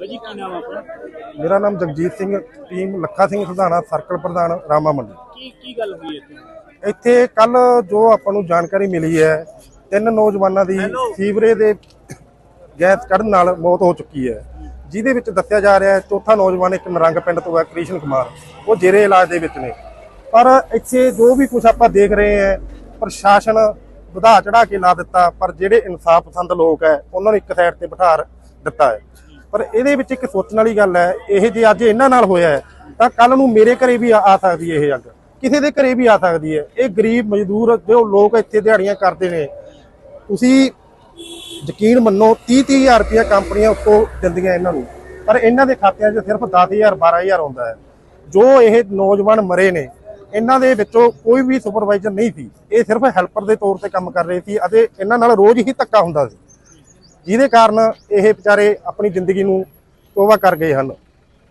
ਬਾਬਾ ਜੀ ਕੀ ਨਾਮ ਆ ਆਪਣਾ? ਮੇਰਾ ਨਾਮ ਜਗਜੀਤ ਸਿੰਘ ਟੀਮ ਲੱਖਾ ਸਿੰਘ ਸੁਧਾਣਾ ਸਰਕਲ ਪ੍ਰਧਾਨ ਰਾਮਾ ਮੰਡੀ। ਕੀ ਕੀ ਗੱਲ ਹੋਈ ਇੱਥੇ? ਇੱਥੇ ਕੱਲ ਜੋ ਆਪਾਂ ਨੂੰ ਜਾਣਕਾਰੀ ਮਿਲੀ ਹੈ ਤਿੰਨ ਨੌਜਵਾਨਾਂ ਦੀ ਸੀਵਰੇਜ ਦੇ ਗੈਸ ਕੱਢਣ ਨਾਲ ਮੌਤ ਹੋ ਚੁੱਕੀ ਹੈ। ਜਿਹਦੇ ਵਿੱਚ ਦੱਸਿਆ ਜਾ ਰਿਹਾ ਹੈ ਚੌਥਾ ਨੌਜਵਾਨ ਇੱਕ ਨਰੰਗ ਪਿੰਡ ਤੋਂ ਹੈ ਕ੍ਰਿਸ਼ਨ ਕੁਮਾਰ। ਉਹ ਜੇਰੇ ਇਲਾਜ ਦੇ ਵਿੱਚ ਨੇ। ਪਰ ਇੱਥੇ ਜੋ ਵੀ ਕੁਝ ਆਪਾਂ ਦੇਖ ਰਹੇ ਹਾਂ ਪ੍ਰਸ਼ਾਸਨ ਵਧਾ ਚੜਾ ਕੇ ਲਾ ਦਿੱਤਾ ਪਰ ਜਿਹੜੇ ਇਨਸਾਫ ਪਸੰਦ ਲੋਕ ਹੈ ਉਹਨਾਂ ਨੂੰ ਇੱਕ ਸਾਈਡ ਤੇ ਬਿਠਾ ਦਿੱਤਾ ਹੈ। ਪਰ ਇਹਦੇ ਵਿੱਚ ਇੱਕ ਸੋਚਣ ਵਾਲੀ ਗੱਲ ਹੈ, ਇਹ ਜੇ ਅੱਜ ਇਹਨਾਂ ਨਾਲ ਹੋਇਆ ਹੈ, ਤਾਂ ਕੱਲ ਨੂੰ ਮੇਰੇ ਘਰੇ ਵੀ ਆ ਸਕਦੀ ਹੈ ਇਹ ਅੱਗ। ਕਿਸੇ ਦੇ ਘਰੇ ਵੀ ਆ ਸਕਦੀ ਹੈ। ਇਹ ਗਰੀਬ ਮਜ਼ਦੂਰ ਜੋ ਲੋਕ ਇੱਥੇ ਦਿਹਾੜੀਆਂ ਕਰਦੇ ਨੇ, ਤੁਸੀਂ ਯਕੀਨ ਮੰਨੋ 30 30000 ਰੁਪਇਆ ਕੰਪਨੀਆਂ ਉੱਤੋਂ ਦਿੰਦੀਆਂ ਇਹਨਾਂ ਨੂੰ। ਪਰ ਇਹਨਾਂ ਦੇ ਖਾਤਿਆਂ 'ਚ ਸਿਰਫ 10000 12000 ਆਉਂਦਾ ਹੈ। ਜੋ ਇਹ ਨੌਜਵਾਨ ਮਰੇ ਨੇ, ਇਹਨਾਂ ਦੇ ਵਿੱਚੋਂ ਕੋਈ ਵੀ ਸੁਪਰਵਾਈਜ਼ਰ ਨਹੀਂ ਸੀ। ਇਹ ਸਿਰਫ ਹੈਲਪਰ ਦੇ ਤੌਰ ਤੇ ਕੰਮ ਕਰ ਰਹੇ ਸੀ ਅਤੇ ਇਹਨਾਂ ਨਾਲ ਰੋਜ਼ ਹੀ ਧੱਕਾ ਹੁੰਦਾ ਸੀ। ਜਿਹਦੇ ਕਾਰਨ ਇਹ ਵਿਚਾਰੇ ਆਪਣੀ ਜ਼ਿੰਦਗੀ ਨੂੰ ਤੋਬਾ ਕਰ ਗਏ ਹਨ।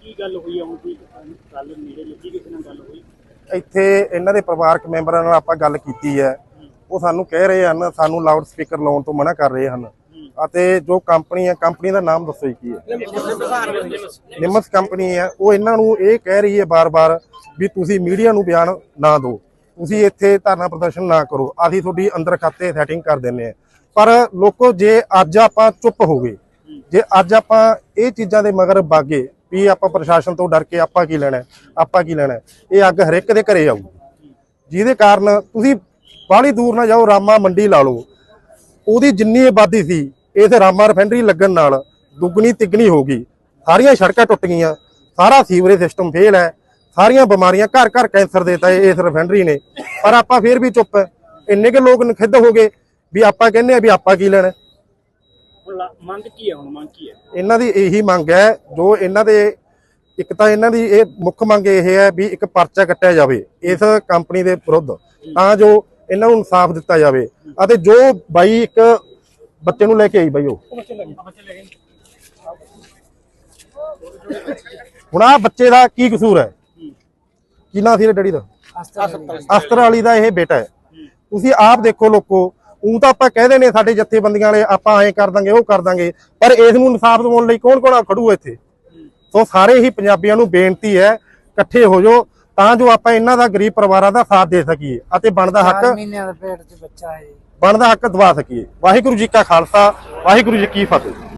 ਕੀ ਗੱਲ ਹੋਈ ਆ? ਹੁਣ ਗੱਲ ਨੇੜੇ ਲੱਗੀ ਕਿਸੇ ਨਾਲ ਗੱਲ ਹੋਈ? ਇੱਥੇ ਇਹਨਾਂ ਦੇ ਪਰਿਵਾਰਕ ਮੈਂਬਰਾਂ ਨਾਲ ਆਪਾਂ ਗੱਲ ਕੀਤੀ ਹੈ। ਉਹ ਸਾਨੂੰ ਕਹਿ ਰਹੇ ਹਨ ਸਾਨੂੰ ਲਾਊਡ ਸਪੀਕਰ ਲਾਉਣ ਤੋਂ ਮਨਾ ਕਰ ਰਹੇ ਹਨ। ਅਤੇ ਜੋ ਕੰਪਨੀ ਹੈ ਕੰਪਨੀ ਦਾ ਨਾਮ ਦੱਸੋ ਕੀ ਹੈ? ਨਿਮਸ ਕੰਪਨੀ ਹੈ। ਉਹ ਇਹਨਾਂ ਨੂੰ ਇਹ ਕਹਿ ਰਹੀ ਹੈ ਬਾਰ-ਬਾਰ ਵੀ ਤੁਸੀਂ ਮੀਡੀਆ ਨੂੰ ਬਿਆਨ ਨਾ ਦਿਓ। ਤੁਸੀਂ ਇੱਥੇ ਧਰਨਾ ਪ੍ਰਦਰਸ਼ਨ ਨਾ ਕਰੋ। ਅਸੀਂ ਤੁਹਾਡੀ ਅੰਦਰ ਖਾਤੇ ਸੈਟਿੰਗ ਕਰ ਦਿੰਨੇ ਆ ਪਰ ਲੋਕੋ, ਜੇ ਅੱਜ ਆਪਾਂ ਚੁੱਪ ਹੋ ਗਏ, ਜੇ ਅੱਜ ਆਪਾਂ ਇਹ ਚੀਜ਼ਾਂ ਦੇ ਮਗਰ ਬਾਗੇ ਵੀ ਆਪਾਂ ਪ੍ਰਸ਼ਾਸਨ ਤੋਂ ਡਰ ਕੇ ਆਪਾਂ ਕੀ ਲੈਣਾ, ਆਪਾਂ ਕੀ ਲੈਣਾ, ਇਹ ਅੱਗ ਹਰੇਕ ਦੇ ਘਰੇ ਆਊ। ਜਿਹਦੇ ਕਾਰਨ ਤੁਸੀਂ ਬਾਹਲੀ ਦੂਰ ਨਾ ਜਾਓ, ਰਾਮਾ ਮੰਡੀ ਲਾ ਲਓ। ਉਹਦੀ ਜਿੰਨੀ ਆਬਾਦੀ ਸੀ ਇਸ ਰਾਮਾ ਰਿਫਾਈਨਰੀ ਲੱਗਣ ਨਾਲ ਦੁੱਗਣੀ ਤਿੱਗਣੀ ਹੋ ਗਈ। ਸਾਰੀਆਂ ਸੜਕਾਂ ਟੁੱਟ ਗਈਆਂ, ਸਾਰਾ ਸੀਵਰੇਜ ਸਿਸਟਮ ਫੇਲ ਹੈ, ਸਾਰੀਆਂ ਬਿਮਾਰੀਆਂ ਘਰ ਘਰ ਕੈਂਸਰ ਦੇਤਾ ਇਸ ਰਿਫਾਈਨਰੀ ਨੇ। ਪਰ ਆਪਾਂ ਫੇਰ ਵੀ ਚੁੱਪ, ਇੰਨੇ ਕੇ ਲੋਕ ਨਖਿੱਧ ਹੋ ਗਏ ਵੀ ਆਪਾਂ ਕਹਿੰਦੇ ਆ ਵੀ ਆਪਾਂ ਕੀ ਲੈਣਾ। ਮੰਗ ਕੀ ਹੈ ਹੁਣ? ਮੰਗ ਕੀ ਹੈ? ਇਹਨਾਂ ਦੀ ਇਹੀ ਮੰਗ ਹੈ ਜੋ ਇਹਨਾਂ ਦੇ ਇੱਕ ਤਾਂ ਇਹਨਾਂ ਦੀ ਇਹ ਮੁੱਖ ਮੰਗ ਇਹ ਹੈ ਵੀ ਇੱਕ ਪਰਚਾ ਕੱਟਿਆ ਜਾਵੇ ਇਸ ਕੰਪਨੀ ਦੇ ਵਿਰੁੱਧ ਤਾਂ ਜੋ ਇਹਨਾਂ ਨੂੰ ਇਨਸਾਫ ਦਿੱਤਾ ਜਾਵੇ। ਅਤੇ ਜੋ ਬਾਈ ਇੱਕ ਬੱਚੇ ਨੂੰ ਲੈ ਕੇ ਆਈ ਬਾਈ ਉਹ। ਹੁਣ ਆ ਬੱਚੇ ਦਾ ਕੀ ਕਸੂਰ ਹੈ? ਕੀ ਨਾਂ ਸੀ ਡੈਡੀ ਦਾ? ਅਸਤਰ ਵਾਲੀ ਦਾ ਇਹ ਬੇਟਾ ਹੈ। ਤੁਸੀਂ ਆਪ ਦੇਖੋ ਲੋਕੋ ਉਹ ਤਾਂ ਆਪਾਂ ਕਹਿੰਦੇ ਨੇ ਸਾਡੇ ਜੱਥੇਬੰਦੀਆਂ ਵਾਲੇ ਆਪਾਂ ਐਂ ਕਰ ਦਾਂਗੇ ਉਹ ਕਰ ਦਾਂਗੇ ਪਰ ਇਸ ਨੂੰ ਇਨਸਾਫ ਦਿਵਾਉਣ ਲਈ ਕੌਣ ਕੌਣ ਖੜੂ ਇੱਥੇ? ਸੋ ਸਾਰੇ ਹੀ ਪੰਜਾਬੀਆਂ ਨੂੰ ਬੇਨਤੀ ਹੈ ਇਕੱਠੇ ਹੋ ਜਾਓ ਤਾਂ ਜੋ ਆਪਾਂ ਇਹਨਾਂ ਦਾ ਗਰੀਬ ਪਰਿਵਾਰਾਂ ਦਾ ਸਾਥ ਦੇ ਸਕੀਏ ਅਤੇ ਬਣਦਾ ਹੱਕ ਚਾਰ ਮਹੀਨਿਆਂ ਦਾ ਪੇਟ 'ਚ ਬੱਚਾ ਹੈ ਬਣਦਾ ਹੱਕ ਦਵਾ ਸਕੀਏ। ਵਾਹਿਗੁਰੂ ਜੀ ਕਾ ਖਾਲਸਾ ਵਾਹਿਗੁਰੂ ਜੀ ਕੀ ਫਤਿਹ।